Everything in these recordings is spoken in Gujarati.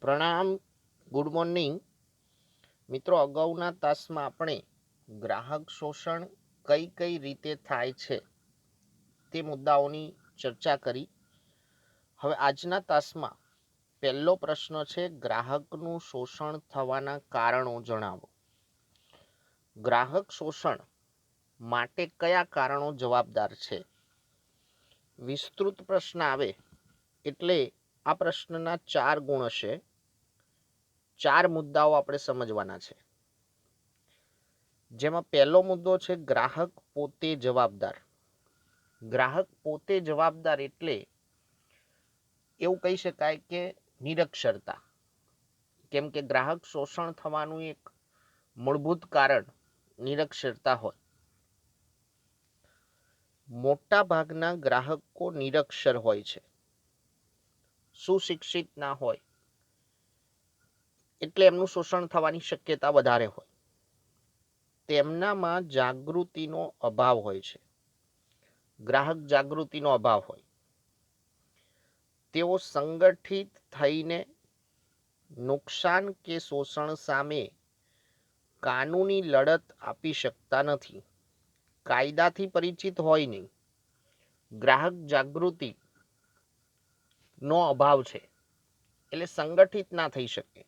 પ્રણામ, ગુડ મોર્નિંગ. મિત્રો, અગાઉના તાસમાં આપણે ગ્રાહક શોષણ કઈ કઈ રીતે થાય છે તે મુદ્દાઓની ચર્ચા કરી. હવે આજના તાસમાં પહેલો પ્રશ્ન છે ગ્રાહકનું શોષણ થવાના કારણો જણાવો. ગ્રાહક શોષણ માટે કયા કારણો જવાબદાર છે? વિસ્તૃત પ્રશ્ન આવે એટલે આ પ્રશ્નના ચાર ગુણ હશે. ચાર મુદ્દાઓ આપણે સમજવાના છે. જેમાં પહેલો મુદ્દો છે ગ્રાહક પોતે જવાબદાર. ગ્રાહક પોતે જવાબદાર એટલે એવું કહી શકાય કે નિરક્ષરતા. કેમ કે ગ્રાહક શોષણ થવાનું એક મૂળભૂત કારણ નિરક્ષરતા હોય. મોટા ભાગના ગ્રાહકો નિરક્ષર હોય છે. સુશિક્ષિત ના હોય, એટલે એમનું શોષણ થવાની શક્યતા વધારે હોય. તેમનામાં જાગૃતિનો અભાવ હોય છે. ગ્રાહક જાગૃતિનો અભાવ હોય. તેઓ સંગઠિત થઈને નુકસાન કે શોષણ સામે કાનૂની લડત આપી શકતા નથી. કાયદાથી પરિચિત હોય નહીં. ગ્રાહક જાગૃતિ નો અભાવ છે. એટલે સંગઠિત ના થઈ શકે.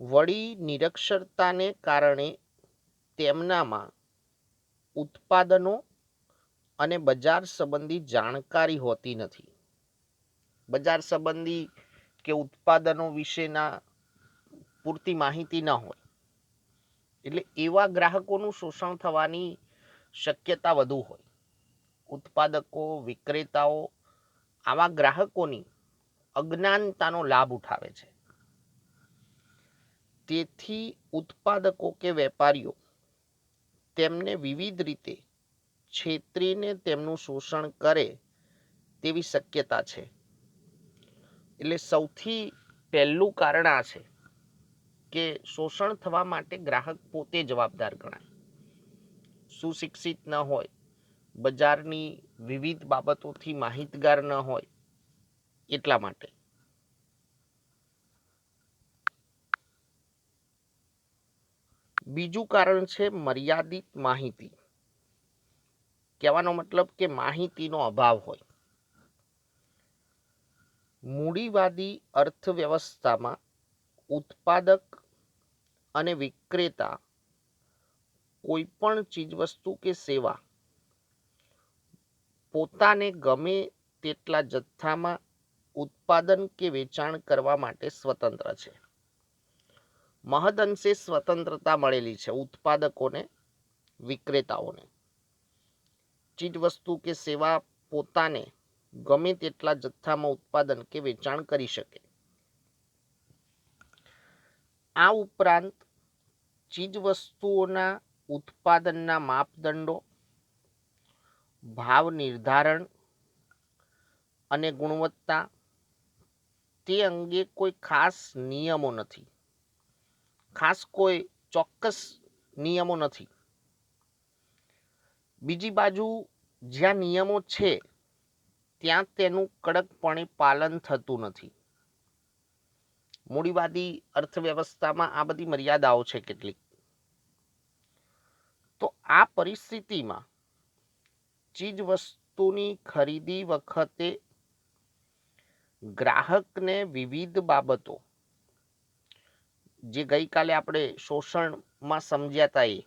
વળી નિરક્ષરતાને કારણે તેમનામાં ઉત્પાદનો અને બજાર સંબંધી જાણકારી હોતી નથી. બજાર સંબંધી કે ઉત્પાદનો વિશેના પૂરતી માહિતી ન હોય. એટલે એવા ગ્રાહકોનું શોષણ થવાની શક્યતા વધુ હોય. ઉત્પાદકો, વિક્રેતાઓ આવા ગ્રાહકોની અજ્ઞાનતાનો લાભ ઉઠાવે છે. તેથી ઉત્પાદકો કે વેપારીઓ તેમને વિવિધ રીતે છેતરીને તેમનું શોષણ કરે તેવી શક્યતા છે. એટલે સૌથી પહેલું કારણ આ છે કે શોષણ થવા માટે ગ્રાહક પોતે જવાબદાર ગણાય. સુશિક્ષિત ન હોય બજારની વિવિધ બાબતોથી માહિતગાર ન હોય એટલા માટે. બીજું કારણ છે મર્યાદિત માહિતી. કહેવાનો મતલબ કે માહિતીનો અભાવ હોય. મૂડીવાદી અર્થવ્યવસ્થામાં ઉત્પાદક અને વિક્રેતા કોઈ પણ ચીજવસ્તુ કે સેવા પોતાને ગમે તેટલા જથ્થામાં ઉત્પાદન કે વેચાણ કરવા માટે સ્વતંત્ર છે. મહદઅંશે સ્વતંત્રતા મળેલી છે ઉત્પાદકોને, વિક્રેતાઓને. ચીજવસ્તુ કે સેવા પોતાને ગમે તેટલા જથ્થામાં ઉત્પાદન કે વેચાણ કરી શકે. આ ઉપરાંત ચીજવસ્તુઓના ઉત્પાદનના માપદંડો ભાવ નિર્ધારણ અને ગુણવત્તા તે અંગે કોઈ ખાસ નિયમો નથી. ખાસ કોઈ ચોક્કસ નિયમો નથી. બીજી બાજુ જ્યાં નિયમો છે, ત્યાં તેનું કડકપણે પાલન થતું નથી. મૂડીવાદી અર્થવ્યવસ્થામાં આ બધી મર્યાદાઓ છે કેટલીક. તો આ પરિસ્થિતિમાં ચીજ વસ્તુની ખરીદી વખતે ગ્રાહકને વિવિધ બાબતો, જે ગઈકાલે આપણે શોષણમાં સમજ્યા હતા એ,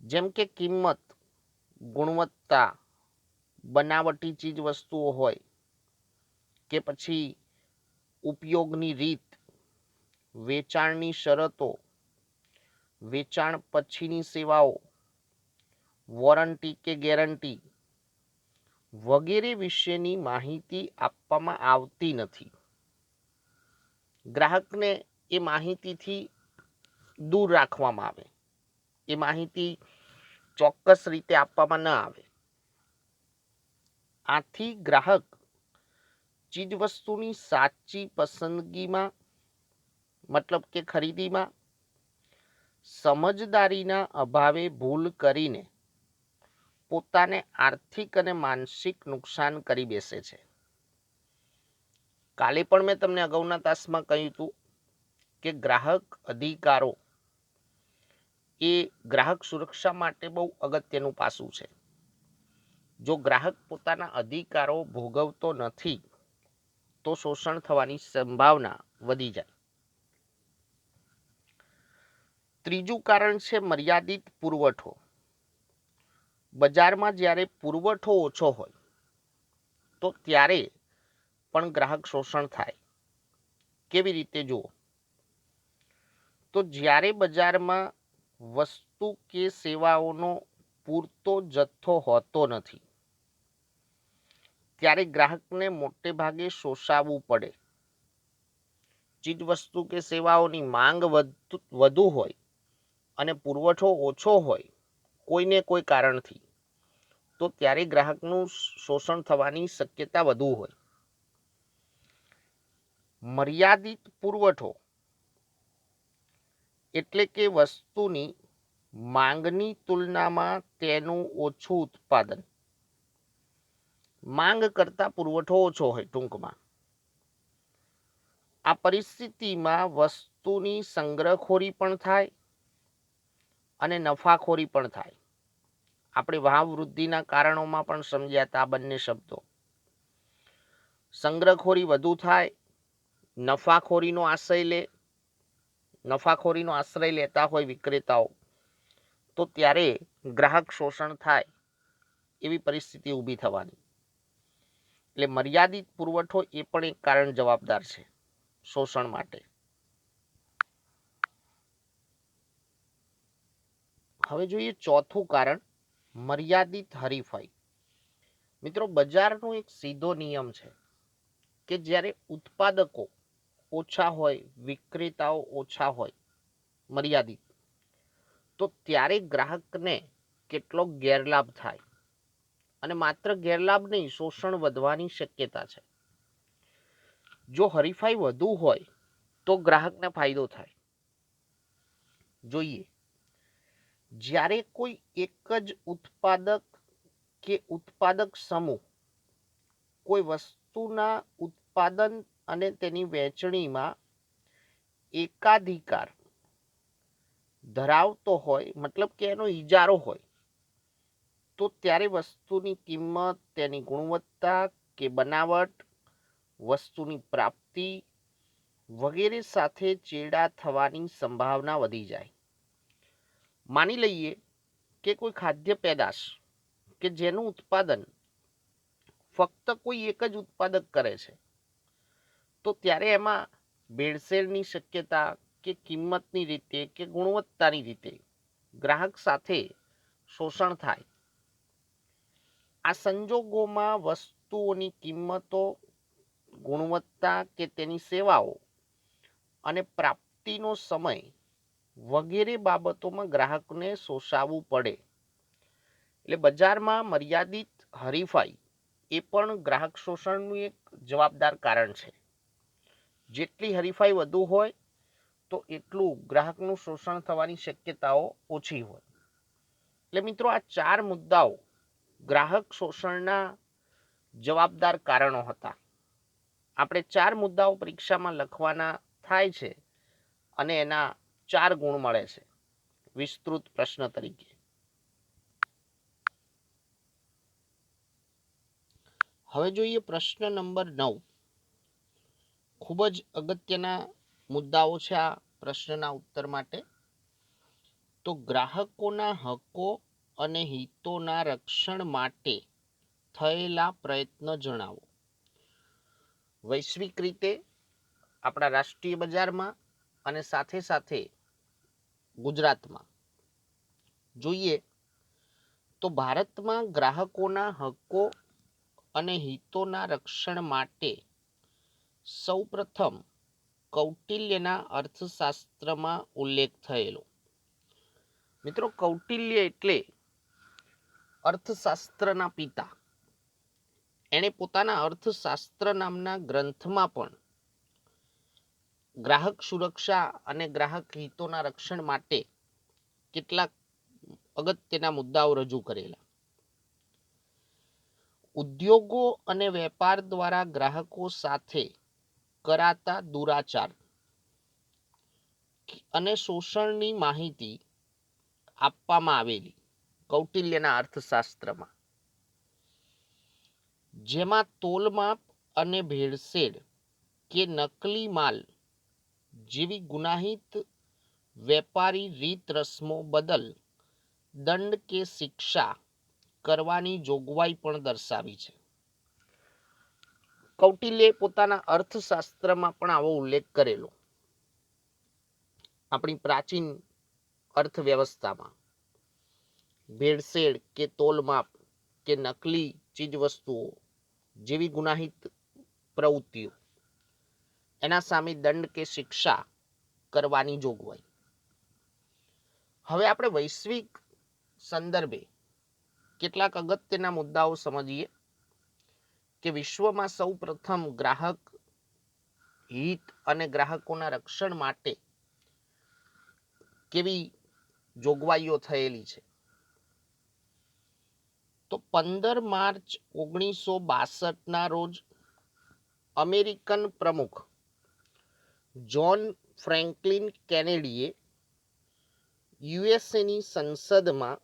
જેમ કે કિંમત, ગુણવત્તા, બનાવટી ચીજ વસ્તુઓ હોય કે પછી ઉપયોગની રીત, વેચાણની શરતો, વેચાણ પછીની સેવાઓ વોરંટી કે ગેરંટી વગેરે વિશેની માહિતી આપવામાં આવતી નથી. ગ્રાહકને એ માહિતીથી દૂર રાખવામાં આવે. એ માહિતી ચોક્કસ રીતે આપવામાં ન આવે. આથી ગ્રાહક ચીજવસ્તુની સાચી પસંદગીમાં, મતલબ કે ખરીદીમાં, સમજદારીના અભાવે ભૂલ કરીને પોતાને આર્થિક અને માનસિક નુકસાન કરી બેસે છે. કાલે પણ મેં તમને અગાઉના તાસમાં કહ્યું હતું કે ગ્રાહક અધિકારો એ ગ્રાહક સુરક્ષા માટે બહુ અગત્યનું પાસું છે. જો ગ્રાહક પોતાના અધિકારો ભોગવતો નથી, તો શોષણ થવાની સંભાવના વધી જાય. ત્રીજું કારણ છે મર્યાદિત પુરવઠો. બજારમાં જ્યારે પુરવઠો ઓછો હોય, તો ત્યારે પણ ગ્રાહક શોષણ થાય. કેવી રીતે જુઓ? તો જ્યારે બજારમાં વસ્તુ કે સેવાઓનો પૂરતો જથ્થો હોતો નથી, ત્યારે ગ્રાહકને મોટે ભાગે શોષાવવું પડે. ચીજ વસ્તુ કે સેવાઓની માંગ વધુ હોય અને પુરવઠો ઓછો હોય કોઈને કોઈ કારણથી તો ત્યારે ગ્રાહકનું શોષણ થવાની શક્યતા વધુ હોય. મર્યાદિત પુરવઠો એટલે કે વસ્તુની માંગની તુલનામાં તેનું ઓછું ઉત્પાદન. માંગ કરતા પુરવઠો ઓછો હોય ટૂંકમાં. આ પરિસ્થિતિમાં વસ્તુની સંગ્રહખોરી પણ થાય અને નફાખોરી પણ થાય. આપણે ભાવ વૃદ્ધિના કારણોમાં પણ સમજ્યા હતા બંને શબ્દો. સંગ્રહખોરી વધુ થાય, નફાખોરીનો આશ્રય લે, નફાખોરીનો આશ્રય લેતા હોય વિક્રેતાઓ, તો ત્યારે ગ્રાહક શોષણ થાય એવી પરિસ્થિતિ ઊભી થવાની. એટલે મર્યાદિત પુરવઠો એ પણ એક કારણ જવાબદાર છે, શોષણ માટે. હવે જોઈએ ચોથું કારણ, મર્યાદિત હરીફાઈ મિત્રો, બજારનો એક સીધો નિયમ છે કે જ્યારે ઉત્પાદકો ઓછા હોય, વિક્રેતાઓ ઓછા હોય, મર્યાદિત, તો ત્યારે ગ્રાહકને કેટલો ગેરલાભ થાય? અને માત્ર ગેરલાભ નહીં, શોષણ વધવાની શક્યતા છે. જો હરીફાઈ વધુ હોય, તો ગ્રાહકને ફાયદો થાય. જોઈએ જ્યારે કોઈ એક જ ઉત્પાદક કે ઉત્પાદક સમૂહ કોઈ વસ્તુના ઉત્પાદન અને તેની વહેંચણીમાં એકાધિકાર ધરાવતો હોય, મતલબ કે એનો ઇજારો હોય, તો ત્યારે વસ્તુની કિંમત, તેની ગુણવત્તા કે બનાવટ, વસ્તુની પ્રાપ્તિ વગેરે સાથે ચેડા થવાની સંભાવના વધી જાય. માની લઈએ કે કોઈ ખાદ્ય પેદાશ કે જેનું ઉત્પાદન ફક્ત કોઈ એક જ ઉત્પાદક કરે છે, તો ત્યારે એમાં ભેળસેળની શક્યતા કે કિંમતની રીતે કે ગુણવત્તાની રીતે ગ્રાહક સાથે શોષણ થાય. આ સંજોગોમાં વસ્તુઓની કિંમતો, ગુણવત્તા કે તેની સેવાઓ અને પ્રાપ્તિનો સમય વગેરે બાબતોમાં ગ્રાહકને શોષાવવું પડે. એટલે બજારમાં મર્યાદિત હરીફાઈ એ પણ ગ્રાહક શોષણનું એક જવાબદાર કારણ છે. જેટલી હરીફાઈ વધુ હોય તો એટલું ગ્રાહકનું શોષણ થવાની શક્યતાઓ ઓછી હોય. એટલે મિત્રો આ ચાર મુદ્દાઓ ગ્રાહક શોષણના જવાબદાર કારણો હતા. આપણે ચાર મુદ્દાઓ પરીક્ષામાં લખવાના થાય છે અને એના ચાર ગુણ મળે છે. વિસ્તૃત પ્રશ્ન તરીકે. હવે જોઈએ પ્રશ્ન નંબર નવ. ખૂબ જ અગત્યના મુદ્દાઓ છે આ પ્રશ્નના ઉત્તર માટે. તો ગ્રાહકોના હકો અને હિતોના રક્ષણ માટે થયેલા પ્રયત્ન જણાવો. વૈશ્વિક રીતે આપણા રાષ્ટ્રીય બજારમાં અને સાથે સાથે ગુજરાતમાં. જોઈએ તો ભારતમાં ગ્રાહકોના હકો અને હિતોના રક્ષણ માટે સૌપ્રથમ કૌટિલ્યના અર્થશાસ્ત્રમાં ઉલ્લેખ થયેલો. મિત્રો, કૌટિલ્ય એટલે અર્થશાસ્ત્રના પિતા. એણે પોતાના અર્થશાસ્ત્ર નામના ગ્રંથમાં પણ ગ્રાહક સુરક્ષા અને ગ્રાહક હિતોના રક્ષણ માટે કેટલાક અગત્યના મુદ્દાઓ રજૂ કરેલા. ઉદ્યોગો અને વેપાર દ્વારા ગ્રાહકો સાથે કરાતા દુરાચાર અને શોષણની માહિતી આપવામાં આવેલી કૌટિલ્યના અર્થશાસ્ત્રમાં. જેમાં તોલમાપ અને ભેળસેળ કે નકલી માલ જેવી ગુનાહિત વેપારી રીત રસમો બદલ દંડ કે શિક્ષા કરવાની જોગવાઈ પણ દર્શાવી છે. કૌટિલ્યે પોતાના અર્થશાસ્ત્રમાં પણ આવો ઉલ્લેખ કરેલો. આપણી પ્રાચીન અર્થવ્યવસ્થામાં ભેળસેળ કે તોલમાપ કે નકલી ચીજવસ્તુઓ જેવી ગુનાહિત પ્રવૃત્તિઓ એના સામે દંડ કે શિક્ષા કરવાની જોગવાઈ હવે આપણે વૈશ્વિક સંદર્ભે કેટલાક અગત્યના મુદ્દાઓ સમજીએ કે વિશ્વમાં સૌ પ્રથમ ગ્રાહક હિત અને ગ્રાહકોના રક્ષણ માટે કેવી જોગવાઈઓ થયેલી છે. તો પંદર માર્ચ ઓગણીસો બાસઠના રોજ અમેરિકન પ્રમુખ જ્હોન ફ્રેન્કલિન કેનેડીએ યુએસએની સંસદમાં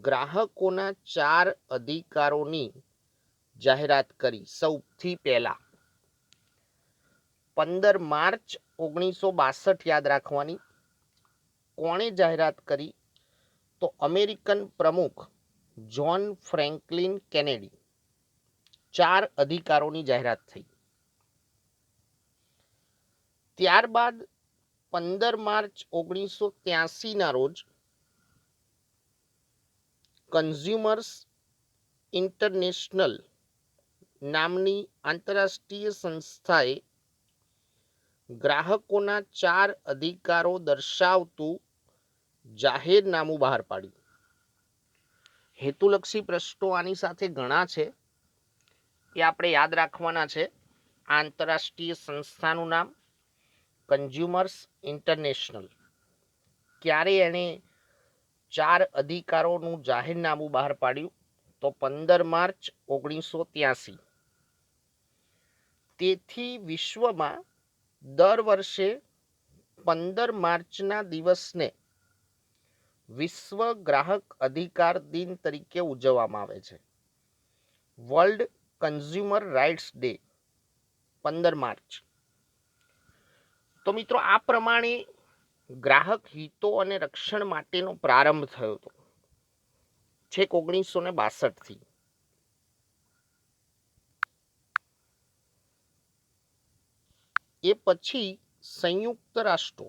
ગ્રાહકોના ચાર અધિકારોની જાહેરાત કરી સૌથી પહેલા. પંદર માર્ચ ઓગણીસો બાસઠ યાદ રાખવાની. કોણે જાહેરાત કરી? તો અમેરિકન પ્રમુખ જ્હોન ફ્રેન્કલિન કેનેડી ચાર અધિકારોની જાહેરાત થઈ. ત્યારબાદ પંદર માર્ચ ઓગણીસો ત્યાસીના રોજ કન્ઝ્યુમર્સ ઇન્ટરનેશનલ નામની આંતરરાષ્ટ્રીય સંસ્થાએ ગ્રાહકોના ચાર અધિકારો દર્શાવતું જાહેરનામું બહાર પાડ્યું. હેતુલક્ષી પ્રશ્નો આની સાથે ઘણા છે એ આપણે યાદ રાખવાના છે. આંતરરાષ્ટ્રીય સંસ્થાનું નામ કન્ઝ્યુમર્સ ઇન્ટરનેશનલ ક્યારે એણે ચાર અધિકારોનું જાહેરનામું બહાર પાડ્યું? તો પંદર માર્ચ ઓગણીસો ત્યાસી. તેથી વિશ્વમાં દર વર્ષે પંદર માર્ચના દિવસને વિશ્વ ગ્રાહક અધિકાર દિન તરીકે ઉજવવામાં આવે છે. વર્લ્ડ કન્ઝ્યુમર રાઇટ્સ ડે, પંદર માર્ચ. તો મિત્રો આ પ્રમાણે ગ્રાહક હિતો અને રક્ષણ માટેનો પ્રારંભ થયો હતો. છેક ઓગણીસો ને બાસઠથી એ પછી સંયુક્ત રાષ્ટ્રો,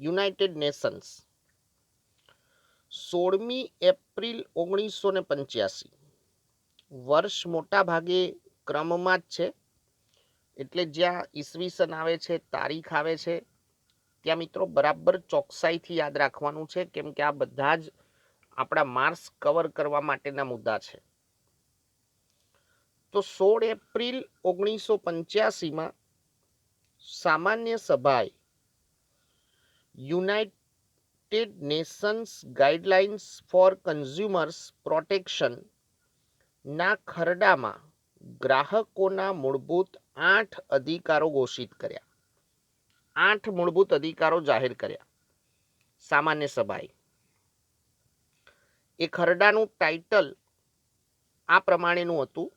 યુનાઇટેડ નેશન્સ, સોળમી એપ્રિલ ઓગણીસો ને પંચ્યાસી, વર્ષ મોટા ભાગે ક્રમમાં જ છે. એટલે જ્યાં ઈસવીસન આવે છે, તારીખ આવે છે, ત્યાં મિત્રો બરાબર ચોકસાઈથી યાદ રાખવાનું છે, કેમ કે આ બધા જ આપણા માર્ક્સ કવર કરવા માટેના મુદ્દા છે. તો સોળ એપ્રિલ ઓગણીસો પંચ્યાસીમાં સામાન્ય સભાએ United Nations guidelines for consumers protection ના ખરડામાં ગ્રાહકોના મૂળભૂત આઠ અધિકારો ઘોષિત કર્યા. આઠ મૂળભૂત અધિકારો જાહેર કર્યા. સામાન્ય સભાએ. એ ખરડાનું ટાઇટલ આ પ્રમાણેનું હતું.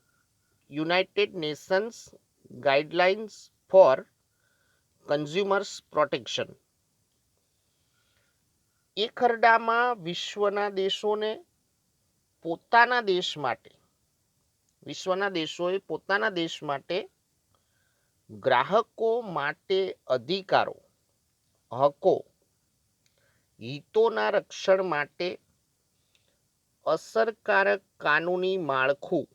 United Nations guidelines for consumers protection. એ ખરડામાં વિશ્વના દેશોને પોતાના દેશ માટે, વિશ્વના દેશોએ પોતાના દેશ માટે ગ્રાહકો માટે અધિકારો, હકો, હિતોના રક્ષણ માટે અસરકારક કાનૂની માળખું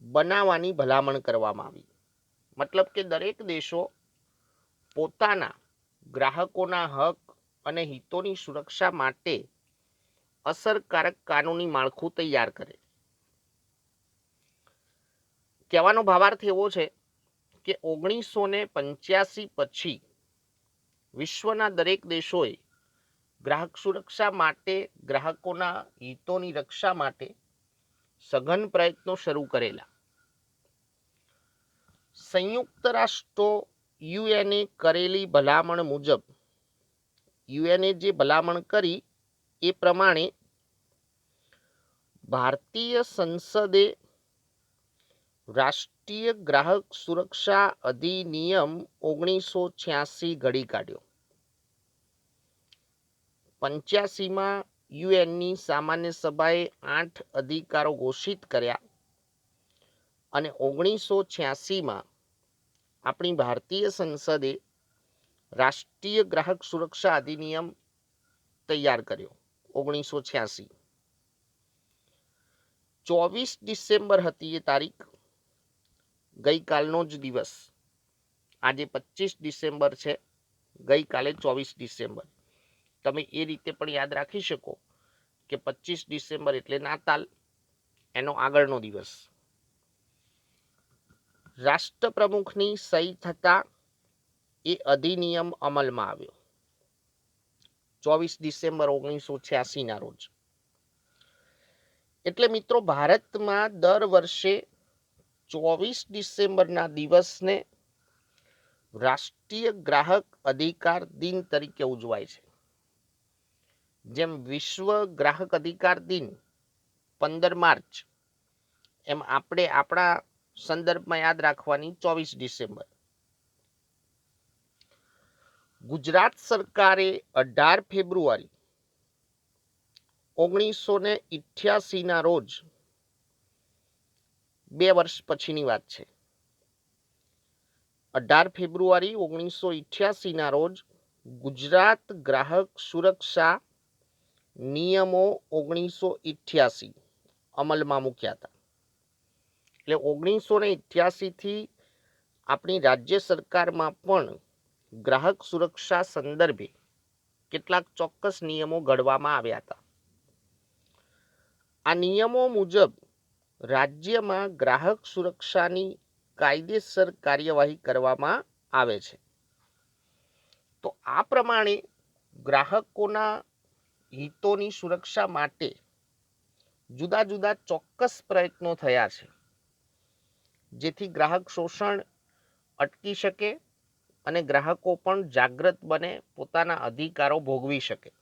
બનાવવાની ભલામણ કરવામાં આવી. મતલબ કે દરેક દેશો પોતાના ગ્રાહકોના હક અને હિતોની સુરક્ષા માટે અસરકારક કાનૂની માળખું તૈયાર કરે. કહેવાનો ભાવાર્થ એવો છે કે ઓગણીસો ને પંચ્યાસી પછી વિશ્વના દરેક દેશોએ ગ્રાહક સુરક્ષા માટે, ગ્રાહકોના હિતોની રક્ષા માટે સઘન પ્રયત્નો શરૂ કરેલા. સંયુક્ત રાષ્ટ્રો યુએનએ કરેલી ભલામણ મુજબ, યુએનએ જે ભલામણ કરી એ પ્રમાણે ભારતીય સંસદે રાષ્ટ્રીય ગ્રાહક સુરક્ષા અધિનિયમ ઓગણીસો છ્યાસી ઘડી કાઢ્યો. પંચ્યાસીમાં યુએનની સામાન્ય સભાએ આઠ અધિકારો ઘોષિત કર્યા અને ઓગણીસો છ્યાસીમાં આપણી ભારતીય સંસદે રાષ્ટ્રીય ગ્રાહક સુરક્ષા અધિનિયમ તૈયાર કર્યો, ઓગણીસો છ્યાસી. ચોવીસ ડિસેમ્બર હતી એ તારીખ. ગઈકાલનો જ દિવસ. આજે પચીસ ડિસેમ્બર છે, ગઈકાલે ચોવીસ ડિસેમ્બર. તમે એ રીતે પણ યાદ રાખી શકો કે પચીસ ડિસેમ્બર એટલે નાતાલ, એનો આગળનો દિવસ. રાષ્ટ્રપ્રમુખની સહી થતા એ અધિનિયમ અમલમાં આવ્યો. ચોવીસ ડિસેમ્બર ઓગણીસો છ્યાસીના રોજ. એટલે મિત્રો, ભારતમાં દર વર્ષે ચોવીસ ડિસેમ્બરના દિવસને રાષ્ટ્રીય ગ્રાહક અધિકાર દિન તરીકે ઉજવાય છે. જેમ વિશ્વ ગ્રાહક અધિકાર દિન પંદર માર્ચ, એમ આપણે આપણા સંદર્ભમાં યાદ રાખવાની ચોવીસ ડિસેમ્બર. ગુજરાત સરકારે અઢાર ફેબ્રુઆરી ઓગણીસો ને ઇઠ્યાસીના રોજ બે વર્ષ પછીની વાત છે. અઢાર ફેબ્રુઆરી ઓગણીસો ઇઠ્યાસીના રોજ ગુજરાત ગ્રાહક સુરક્ષા નિયમો ઓગણીસો ઇઠ્યાસી અમલમાં મૂક્યા હતા. એટલે ઓગણીસો ને ઇઠ્યાસીથી આપણી રાજ્ય સરકારમાં પણ ગ્રાહક સુરક્ષા સંદર્ભે કેટલાક ચોક્કસ નિયમો ઘડવામાં આવ્યા હતા. આ નિયમો મુજબ રાજ્યમાં ગ્રાહક સુરક્ષાની કાયદેસર કાર્યવાહી કરવામાં આવે છે. તો આ પ્રમાણે ગ્રાહકોના હિતોની સુરક્ષા માટે જુદા જુદા ચોક્કસ પ્રયત્નો થયા છે. જેથી ગ્રાહક શોષણ અટકી શકે અને ગ્રાહકો પણ જાગૃત બને, પોતાના અધિકારો ભોગવી શકે.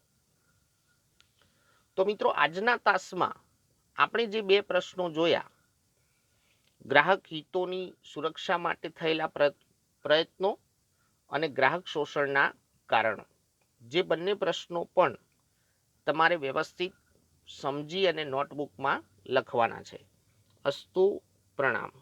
તો મિત્રો, આજના તાસમાં આપણે જે બે પ્રશ્નો જોયા, ગ્રાહક હિતોની સુરક્ષા માટે થયેલા પ્રયત્નો અને ગ્રાહક શોષણના કારણો. જે બંને પ્રશ્નો પણ તમારે વ્યવસ્થિત સમજી અને નોટબુકમાં લખવાના છે. અસ્તુ પ્રણામ.